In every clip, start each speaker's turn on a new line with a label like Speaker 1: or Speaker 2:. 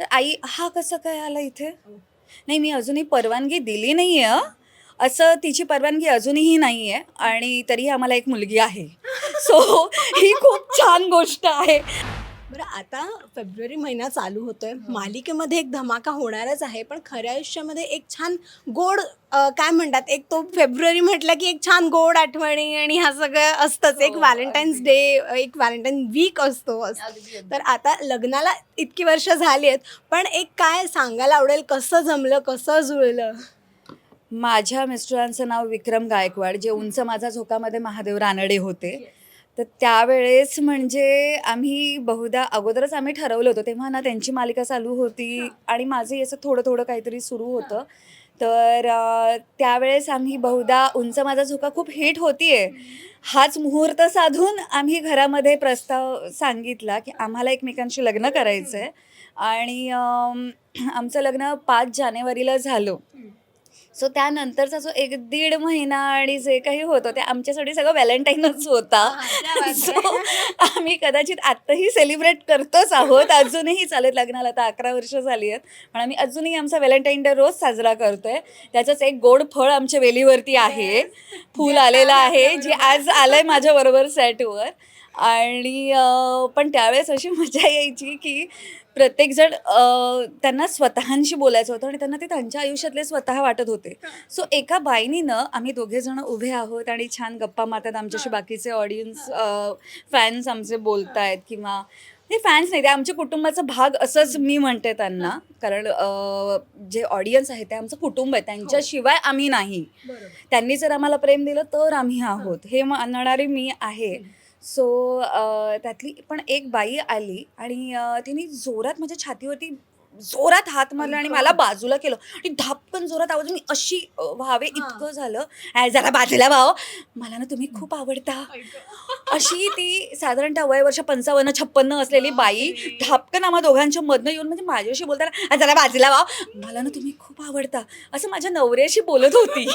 Speaker 1: तर आई हा कसं काय आला इथे? नाही मी अजूनही परवानगी दिली नाही आहे असं तिची परवानगी अजूनही नाही आहे आणि तरीही आम्हाला एक मुलगी आहे. सो ही खूप छान गोष्ट आहे.
Speaker 2: बरं आता फेब्रुवारी महिना चालू होतोय. मालिकेमध्ये एक धमाका होणारच आहे पण खऱ्या आयुष्यामध्ये एक छान गोड अ, काय म्हणतात एक तो फेब्रुवारी म्हटलं की एक छान गोड आठवणी आणि हा सगळं असतंच. एक व्हॅलेंटाईन्स डे एक व्हॅलेंटाईन वीक असतो तर आता लग्नाला इतकी वर्ष झाली आहेत पण एक काय सांगायला आवडेल कसं जमलं कसं जुळलं?
Speaker 1: माझ्या मिस्टरांचं नाव विक्रम गायकवाड जे उंच माझा झोकामध्ये महादेव रानडे होते. तर त्यावेळेस म्हणजे आम्ही बहुधा अगोदरच आम्ही ठरवलं होतं. तेव्हा ना त्यांची मालिका चालू होती आणि माझंही असं थोडं थोडं काहीतरी सुरू होतं. तर त्यावेळेस आम्ही बहुधा उंच माझा झोका खूप हिट होतीये. हाच मुहूर्त साधून आम्ही घरामध्ये प्रस्ताव सांगितला की आम्हाला एकमेकांशी लग्न करायचं आहे आणि आमचं लग्न पाच जानेवारीला झालं. सो त्यानंतरचा जो एक दीड महिना आणि जे काही होतं ते आमच्यासाठी सगळं व्हॅलेंटाईनच होता. सो आम्ही कदाचित आत्ताही सेलिब्रेट करतोच आहोत. अजूनही चालत लग्नाला आता अकरा वर्ष झाली आहेत. पण आम्ही अजूनही आमचा व्हॅलेंटाईन डे रोज साजरा करतोय. त्याचंच एक गोड फळ आमच्या वेलीवरती आहे. फूल आलेलं आहे जे आज आलंय माझ्याबरोबर सेटवर आणि पण त्यावेळेस अशी मजा यायची की प्रत्येकजण त्यांना स्वतःशी बोलायचं होतं आणि त्यांना ते त्यांच्या आयुष्यातले स्वतः वाटत होते. सो एका बाईनीनं आम्ही दोघे जण उभे आहोत आणि छान गप्पा मारतात. आमच्याशी बाकीचे ऑडियन्स फॅन्स आमचे बोलतायत किंवा ते फॅन्स नाही ते आमच्या कुटुंबाचा भाग असंच मी म्हणते त्यांना. कारण जे ऑडियन्स आहे ते आमचं कुटुंब आहे. त्यांच्याशिवाय आम्ही नाही. त्यांनी जर आम्हाला प्रेम दिलं तर आम्ही आहोत. हे म्हणणारी मी आहे. सो त्यातली पण एक बाई आली आणि तिने जोरात माझ्या छातीवरती जोरात हात मारला आणि मला बाजूला केलं आणि धापकन जोरात आवाज मी अशी व्हावे इतकं झालं. "ऐ, जरा बाजूला भाव मला ना तुम्ही खूप आवडता. अशी ती साधारणतः वय वर्ष पंचावन्न छप्पन्न असलेली बाई धापकन आम्हा दोघांच्या मधनं येऊन म्हणजे माझ्याशी बोलताना "आ, जरा बाजूला वाव मला ना तुम्ही खूप आवडता. असं माझ्या नवऱ्याशी बोलत होती.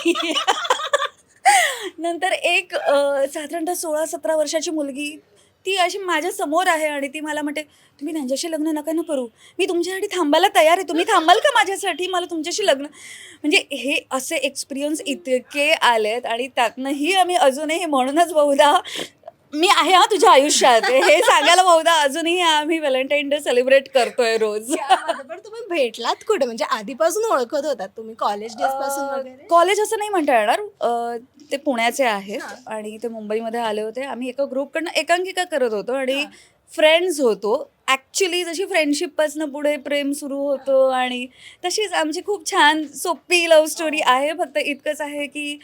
Speaker 1: नंतर एक अ, साधारणतः सोळा सतरा वर्षाची मुलगी ती अशी माझ्यासमोर आहे आणि ती मला म्हणते तुम्ही त्यांच्याशी लग्न नका ना करू. मी तुमच्यासाठी थांबायला तयार आहे. तुम्ही थांबाल का माझ्यासाठी? मला तुमच्याशी लग्न म्हणजे हे असे एक्सपिरियन्स इतके आलेत आणि त्यातनंही आम्ही अजूनही म्हणूनच बहुधा मी आहे हा तुझ्या आयुष्यात. हे सांगायला बहुधा अजूनही आम्ही व्हॅलेंटाईन डे सेलिब्रेट करतोय रोज.
Speaker 2: पण तुम्ही भेटलात कुठे? म्हणजे आधीपासून ओळखत होतात तुम्ही कॉलेज डेजपासून
Speaker 1: कॉलेज असं नाही म्हणता येणार. ते पुण्याचे आहेत आणि ते मुंबईमध्ये आले होते. आम्ही एका ग्रुपकडनं एकांकिका करत होतो आणि फ्रेंड्स होतो. ॲक्च्युली जशी फ्रेंडशिपपासनं पुढे प्रेम सुरू होतं आणि तशीच आमची खूप छान सोपी लव्ह स्टोरी आहे. फक्त इतकंच आहे की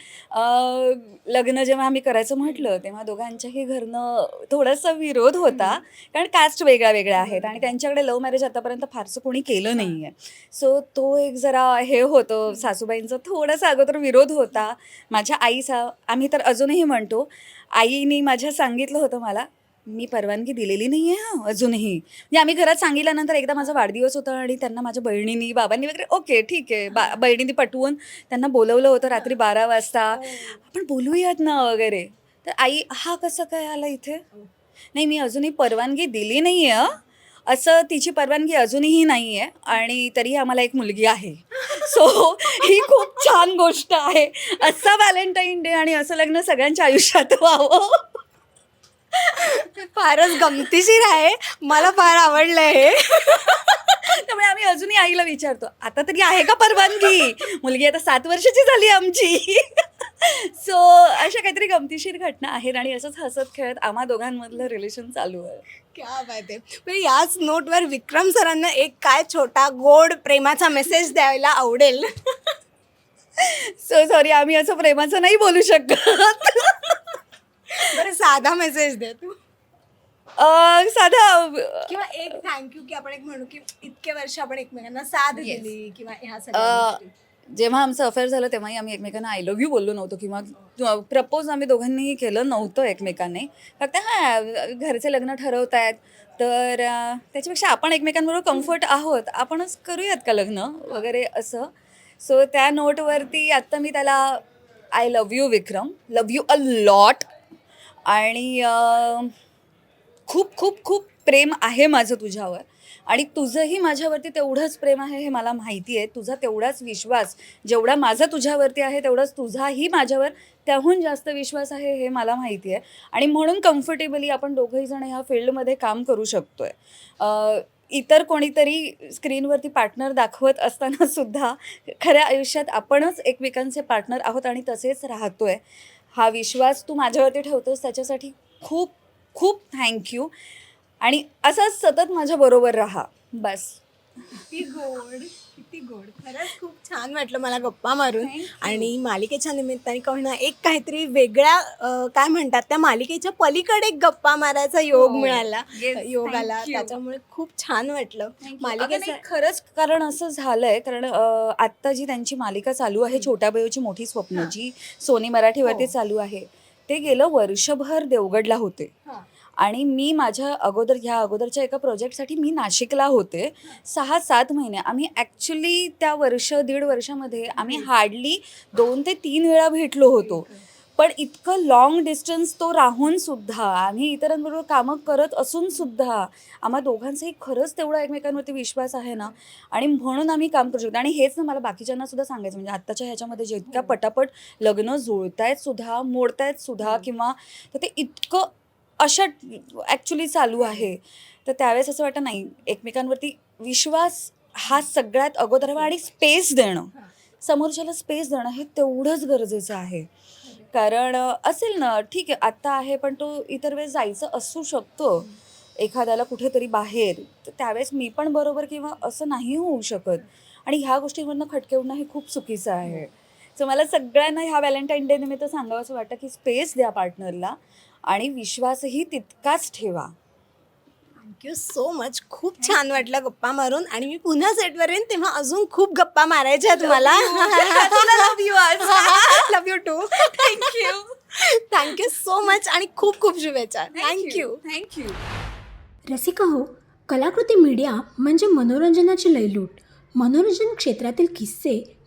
Speaker 1: लग्न जेव्हा आम्ही करायचं म्हटलं तेव्हा दोघांच्याही घरनं थोडासा विरोध होता. कारण कास्ट वेगळ्या वेगळ्या आहेत आणि त्यांच्याकडे लव्ह मॅरेज आतापर्यंत फारसं कोणी केलं नाही आहे सो तो एक जरा हे होतं सासूबाईंचा थोडासा अगोदर विरोध होता. माझ्या आईचा आम्ही तर अजूनही म्हणतो आईने माझ्या सांगितलं होतं मला मी परवानगी दिलेली नाही आहे हां अजूनही. म्हणजे आम्ही घरात सांगितल्यानंतर एकदा माझा वाढदिवस होता आणि त्यांना माझ्या बहिणीनी बाबांनी वगैरे ओके ठीक आहे. बा बहिणींनी पटवून त्यांना बोलवलं होतं रात्री बारा वाजता. आपण बोलूयात ना वगैरे. तर आई हा कसं काय आला इथे? नाही मी अजूनही परवानगी दिली नाही आहे असं तिची परवानगी अजूनही नाही आहे आणि तरीही आम्हाला एक मुलगी आहे. सो ही खूप छान गोष्ट आहे. असा व्हॅलेंटाईन डे आणि असं लग्न सगळ्यांच्या आयुष्यात व्हावं.
Speaker 2: फारच गमतीशीर आहे. मला फार आवडलं हे.
Speaker 1: त्यामुळे आम्ही अजूनही आईला विचारतो आता तरी आहे का परवानगी? मुलगी आता सात वर्षाची झाली आमची. सो अशा काहीतरी गमतीशीर घटना आहेत आणि असंच हसत खेळत आम्हा दोघांमधलं रिलेशन चालू आहे.
Speaker 2: क्या बात आहे. पण याच नोटवर विक्रम सरांना एक काय छोटा गोड प्रेमाचा मेसेज द्यायला आवडेल.
Speaker 1: सो सॉरी आम्ही असं प्रेमाचं नाही बोलू शकत.
Speaker 2: बरं साधा मेसेज दे तू.
Speaker 1: अं, साधा
Speaker 2: किंवा एक थँक्यू की आपण एक म्हणू की इतके वर्ष आपण एकमेकांना साथ दिली किंवा ह्या सगळ्या
Speaker 1: अ,
Speaker 2: गोष्टी.
Speaker 1: जेव्हा आमचं अफेअर झालं तेव्हाही आम्ही एकमेकांना आय लव्ह यू बोललो नव्हतो किंवा प्रपोज आम्ही दोघांनीही केलं नव्हतं एकमेकांनी. फक्त हां घरचे लग्न ठरवत आहेत. तर अ, त्याच्यापेक्षा आपण एकमेकांबरोबर कम्फर्ट आहोत. आपणच करूयात का लग्न वगैरे असं? सो त्या नोटवरती आत्ता मी त्याला I love you Vikram. Love you a lot आणि खूप खूप खूप प्रेम आहे माझं तुझ्यावर. आणि तुझंही माझ्यावरती तेवढंच प्रेम आहे हे मला माहिती आहे. तुझा तेवढाच विश्वास जेवढा माझा तुझ्यावरती आहे तेवढाच तुझाही माझ्यावर त्याहून जास्त विश्वास आहे हे मला माहिती आहे. आणि म्हणून कम्फर्टेबली आपण दोघंही जण ह्या फील्डमध्ये काम करू शकतो आहे इतर कोणीतरी स्क्रीनवरती पार्टनर दाखवत असताना सुद्धा खऱ्या आयुष्यात आपणच एकमेकांचे पार्टनर आहोत आणि तसेच राहतो आहे हा विश्वास तू माझ्यावरती ठेवतोस त्याच्यासाठी खूप खूप थँक्यू आणि असंच सतत माझ्याबरोबर राहा. बस.
Speaker 2: गोड. किती गोड. खरंच खूप छान वाटलं मला गप्पा मारून. आणि मालिकेच्या निमित्ताने का होईना एक काहीतरी वेगळ्या अं, काय म्हणतात त्या मालिकेच्या पलीकडे एक गप्पा मारायचा योग
Speaker 1: हो.
Speaker 2: मिळाला.
Speaker 1: Yes,
Speaker 2: योग आला.
Speaker 1: you.
Speaker 2: त्याच्यामुळे खूप छान वाटलं.
Speaker 1: अगं
Speaker 2: मालिकेचं
Speaker 1: नाही, खरंच कारण असं झालंय कारण अं, आत्ता जी त्यांची मालिका चालू आहे छोट्या बयोची मोठी स्वप्न जी सोनी मराठीवरती
Speaker 2: हो.
Speaker 1: चालू आहे ते गेलं वर्षभर देवगडला होते.
Speaker 2: हां.
Speaker 1: आणि मी माझ्या अगोदर ह्या अगोदरच्या एका प्रोजेक्टसाठी मी नाशिकला होते. सहा सात महिने. आम्ही ॲक्च्युली त्या वर्ष दीड वर्षामध्ये आम्ही हार्डली दोन ते तीन वेळा भेटलो होतो. पण इतकं लॉंग डिस्टन्स तो राहून सुद्धा आम्ही इतरांबरोबर कामं करत असून सुद्धा आम्हा दोघांचाही खरंच तेवढा एकमेकांवरती विश्वास आहे ना? आणि म्हणून आम्ही काम करू शकतो. आणि हेच ना मला बाकीच्यांना सुद्धा सांगायचं म्हणजे आत्ताच्या ह्याच्यामध्ये जे इतक्या पटापट लग्न जुळतायत सुद्धा मोडतायत सुद्धा किंवा तर ते इतकं अशा ॲक्च्युली चालू आहे. तर त्यावेळेस असं वाटतं नाही एकमेकांवरती विश्वास हा सगळ्यात अगोदर हवा आणि स्पेस देणं. समोरच्याला स्पेस देणं हे तेवढंच गरजेचं आहे. कारण असेल ना ठीक आहे आत्ता आहे पण तो इतर वेळेस जायचं असू शकतो. एखाद्याला कुठेतरी बाहेर. तर त्यावेळेस मी पण बरोबर किंवा असं नाही होऊ शकत. आणि ह्या गोष्टींवरनं खटके उडणं हे खूप चुकीचं आहे. सो मला सगळ्यांना ह्या व्हॅलेंटाईन डे निमित्त सांगावं असं वाटतं की स्पेस द्या पार्टनरला आणि विश्वासही तितकाच ठेवा.
Speaker 2: थँक्यू सो मच खूप छान वाटलं गप्पा मारून आणि मी पुन्हा सेटवर येईन तेव्हा अजून खूप गप्पा मारायच्या आहेत मला. Love you too
Speaker 1: thank you
Speaker 2: thank you so much आणि खूप खूप शुभेच्छा. थँक्यू
Speaker 1: थँक्यू
Speaker 3: रसिका हो कलाकृती मीडिया म्हणजे मनोरंजनाची लयलूट. मनोरंजन क्षेत्रातील किस्से